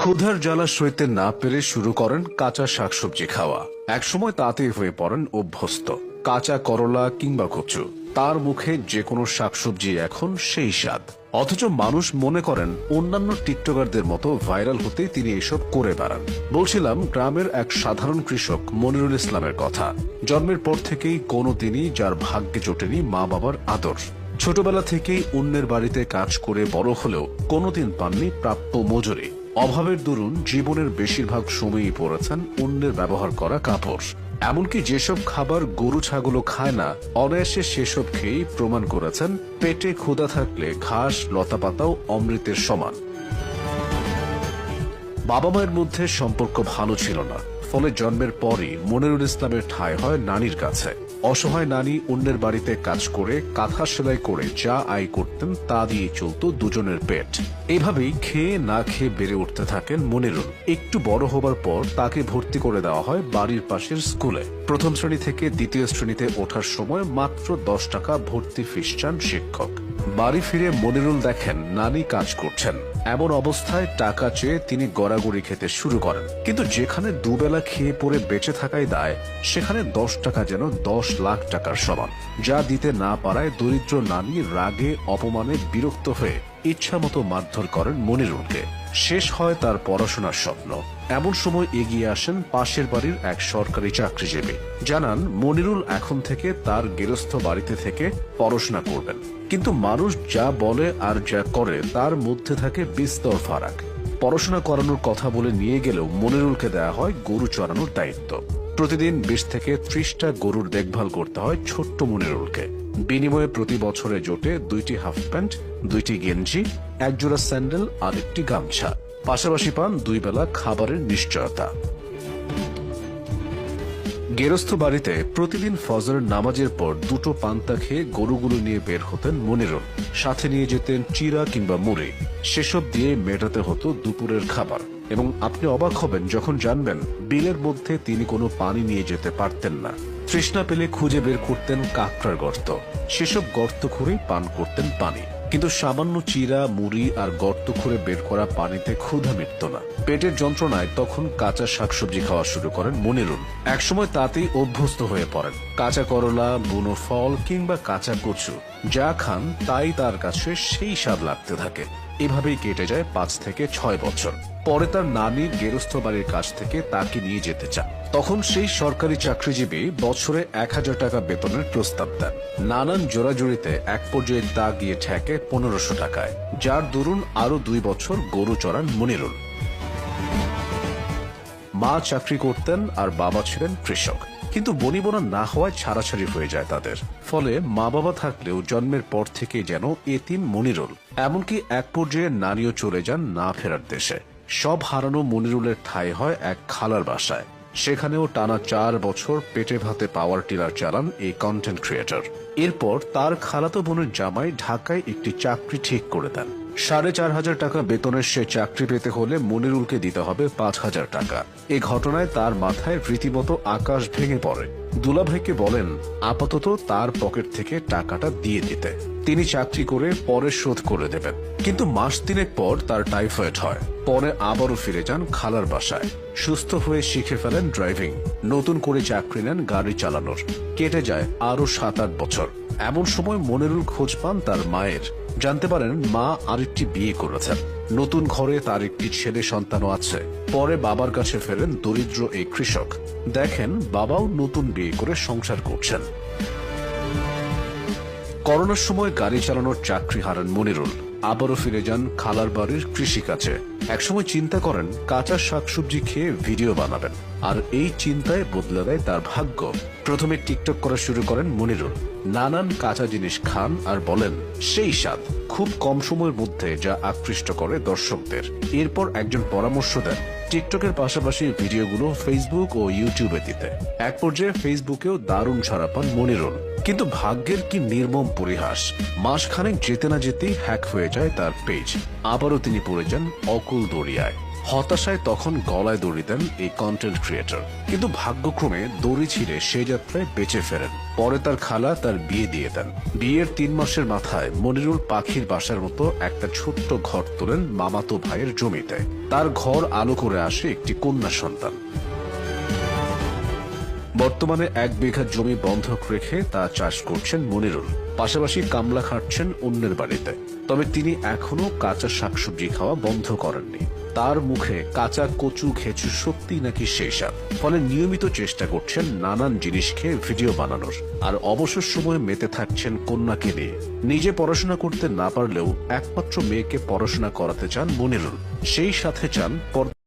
ক্ষুধার জ্বালা সইতে না পেরে শুরু করেন কাঁচা শাকসবজি খাওয়া। একসময় তাতে হয়ে পড়েন অভ্যস্ত। কাঁচা করলা কিংবা কচু। তার মুখে যে কোনো শাকসবজি এখন সেই স্বাদ। অথচ মানুষ মনে করেন, অন্যান্য টিকটকারদের মতো ভাইরাল হতে তিনি এসব করে বেড়ান। বলছিলাম, গ্রামের এক সাধারণ কৃষক মনিরুল ইসলামের কথা। জন্মের পর থেকেই কোনো দিনই যার ভাগ্যে জোটেনি মা বাবার আদর। ছোটবেলা থেকেই অন্যের বাড়িতে কাজ করে বড় হলেও কোনোদিন পাননি প্রাপ্য মজুরি। অভাবের দরুন জীবনের বেশিরভাগ সময়ই পড়েছেন অন্যের ব্যবহার করা কাপড়। এমনকি যেসব খাবার গরু ছাগলও খায় না, অনায়াসে সেসব খেয়েই প্রমাণ করেছেন পেটে ক্ষুধা থাকলে ঘাস, লতাপাতাও অমৃতের সমান। বাবা মায়ের মধ্যে সম্পর্ক ভালো ছিল না, ফলে জন্মের পরই মনিরুল ইসলামের ঠাঁই হয় নানির কাছে। অসহায় নানি অন্যের বাড়িতে কাজ করে, কাঁথা সেলাই করে যা আয় করতেন তা দিয়ে চলত দুজনের পেট। এভাবেই খেয়ে না খেয়ে বেড়ে উঠতে থাকেন মনিরুল একটু বড় হবার পর তাকে ভর্তি করে দেওয়া হয় বাড়ির পাশের স্কুলে। প্রথম শ্রেণি থেকে দ্বিতীয় শ্রেণীতে ওঠার সময় মাত্র দশ টাকা ভর্তি ফিস চান শিক্ষক। বাড়ি ফিরে মনিরুল দেখেন, নানি কাজ করছেন। এমন অবস্থায় টাকা চেয়ে তিনি গড়াগড়ি খেতে শুরু করেন। কিন্তু যেখানে দুবেলা খেয়ে পরে বেঁচে থাকাই দায়, সেখানে দশ টাকা যেন দশ লাখ টাকার সমান। যা দিতে না পারায় দরিদ্র নানি রাগে, অপমানে বিরক্ত হয়ে ইচ্ছা মতো মারধর করেন মনিরুলকে। শেষ হয় তার পড়াশোনার স্বপ্ন। এমন সময় এগিয়ে আসেন পাশের বাড়ির এক সরকারি চাকরিজীবী। জানান, মনিরুল এখন থেকে তার গেরস্থ বাড়িতে থেকে পড়াশোনা করবেন। কিন্তু মানুষ যা বলে আর যা করে তার মধ্যে থাকে বিস্তর ফারাক। পড়াশোনা করানোর কথা বলে নিয়ে গেলেও মনিরুলকে দেওয়া হয় গরু চড়ানোর দায়িত্ব। প্রতিদিন বিশ থেকে ত্রিশটা গরুর দেখভাল করতে হয় ছোট্ট মনিরুলকে। বিনিময়ে প্রতি বছরে জোটে দুইটি হাফ প্যান্ট, দুইটি গেঞ্জি, একজোড়া স্যান্ডেল আর একটি গামছা। পাশাপাশি পান দুই বেলা খাবারের নিশ্চয়তা। গেরস্থ বাড়িতে প্রতিদিন ফজরের নামাজের পর দুটো পান্তা খেয়ে গরুগুলো নিয়ে বের হতেন মনিরুল। সাথে নিয়ে যেতেন চিরা কিংবা মুড়ি। সেসব দিয়ে মেটাতে হতো দুপুরের খাবার। এবং আপনি অবাক হবেন যখন জানবেন, বিলের মধ্যে তিনি কোনো পানি নিয়ে যেতে পারতেন না। তৃষ্ণা পেলে খুঁজে বের করতেন কাকড়ার গর্ত। সেসব গর্ত খুঁড়েই পান করতেন পানি। কিন্তু সামান্য চিরা, মুড়ি আর গর্ত খুঁড়ে বের করা পানিতে ক্ষুধা মিটত না। পেটের যন্ত্রণায় তখন কাঁচা শাকসবজি খাওয়া শুরু করেন মনিরুল। একসময় তাতেই অভ্যস্ত হয়ে পড়েন। কাঁচা করলা, বুনো ফল কিংবা কাঁচা কচু, যা খান তাই তার কাছে সেই স্বাদ লাগতে থাকে। এভাবেই কেটে যায় পাঁচ থেকে ছয় বছর। পরে তার নানি গেরস্থ বাড়ির কাছ থেকে তাকে নিয়ে যেতে চান। তখন সেই সরকারি চাকরিজীবী বছরে এক হাজার টাকা বেতনের প্রস্তাব দেন। নানান জোড়াজুড়িতে এক পর্যায়ে তা গিয়ে ঠেকে পনেরোশো টাকায়, যার দরুন আরও দুই বছর গরু চড়ান মনিরুল। মা চাকরি করতেন আর বাবা ছিলেন কৃষক। কিন্তু বনিবনা না হওয়ায় ছাড়াছাড়ি হয়ে যায় তাদের। ফলে মা বাবা থাকলেও জন্মের পর থেকে যেন এতিম মনিরুল। এমনকি এক পর্যায়ে নারীও চলে যান না ফেরার দেশে। সব হারানো মনিরুলের ঠাঁই হয় এক খালার বাসায়। সেখানেও টানা চার বছর পেটে ভাতে পাওয়ার টিলার চালান এই কন্টেন্ট ক্রিয়েটর এরপর তার খালাতো বোনের জামাই ঢাকায় একটি চাকরি ঠিক করে দেন। সাড়ে চার হাজার টাকা বেতনের সে চাকরি পেতে হলে মনিরুলকে দিতে হবে পাঁচ হাজার টাকা। এ ঘটনায় তার মাথায় রীতিমতো আকাশ ভেঙে পড়ে। দুলাভাইকে বলেন, আপাতত তার পকেট থেকে টাকাটা দিয়ে দিতে। তিনি চাকরি করে পরে শোধ করে দেবেন। কিন্তু মাস তিনেক পর তার টাইফয়েড হয়। পরে আবারও ফিরে যান খালার বাসায়। সুস্থ হয়ে শিখে ফেলেন ড্রাইভিং। নতুন করে চাকরি নেন গাড়ি চালানোর। কেটে যায় আরও সাত আট বছর। এমন সময় মনিরুল খোঁজ পান তার মায়ের। জানতে পারেন, মা আরেকটি বিয়ে করেছেন। নতুন ঘরে তার একটি ছেলে সন্তানও আছে। পরে বাবার কাছে ফেরেন দরিদ্র এই কৃষক। দেখেন, বাবাও নতুন বিয়ে করে সংসার করছেন। করোনার সময় গাড়ি চালানোর চাকরি হারান মনিরুল। আবারও ফিরে যান খালার বাড়ির কৃষিকাজে। একসময় চিন্তা করেন, কাঁচা শাকসবজি খেয়ে ভিডিও বানাবেন। আর এই চিন্তায় বদলে দেয় তার ভাগ্য। প্রথমে টিকটক করা শুরু করেন মনিরুল। নানান কাঁচা জিনিস খান আর বলেন, সেই স্বাদ, খুব কম সময়ের মধ্যে যা আকৃষ্ট করে দর্শকদের। এরপর একজন পরামর্শ দেন, টিকটকের পাশাপাশি ভিডিওগুলো ফেসবুক ও ইউটিউবে দিতে। এক পর্যায়ে ফেসবুকেও দারুণ ছাড়া পান মনিরুল। কিন্তু ভাগ্যের কি নির্মম পরিহাস? মাসখানেক যেতে না যেতেই হ্যাক হয়ে যায় তার পেজ। আবারও তিনি পড়ে যান অকুল দরিয়ায় হতাশায় তখন গলায় দড়ি দেন এই কন্টেন্ট ক্রিয়েটর কিন্তু ভাগ্যক্রমে দড়ি ছিঁড়ে সে যাত্রায় বেঁচে ফেরেন। পরে তার খালা তার বিয়ে দিয়ে দেন। বিয়ের তিন মাসের মাথায় মনিরুল পাখির বাসার মতো একটা ছোট্ট ঘর তোলেন মামাতো ভাইয়ের জমিতে। তার ঘর আলো করে আসে একটি কন্যা সন্তান। বর্তমানে এক বিঘা জমি বন্ধক রেখে তা চাষ করছেন মনিরুল। পাশাপাশি কামলা খাটছেন অন্যের বাড়িতে। তবে তিনি এখনও কাঁচা শাকসবজি খাওয়া বন্ধ করেননি। তার মুখে কাঁচা কচু ঘেঁচু সত্যি নাকি সেই স্বাদ? ফলে নিয়মিত চেষ্টা করছেন নানান জিনিস খেয়ে ভিডিও বানানোর। আর অবসর সময়ে মেতে থাকছেন কন্যাকে নিয়ে। নিজে পড়াশোনা করতে না পারলেও একমাত্র মেয়েকে পড়াশোনা করাতে চান মনিরুল। সেই সাথে চান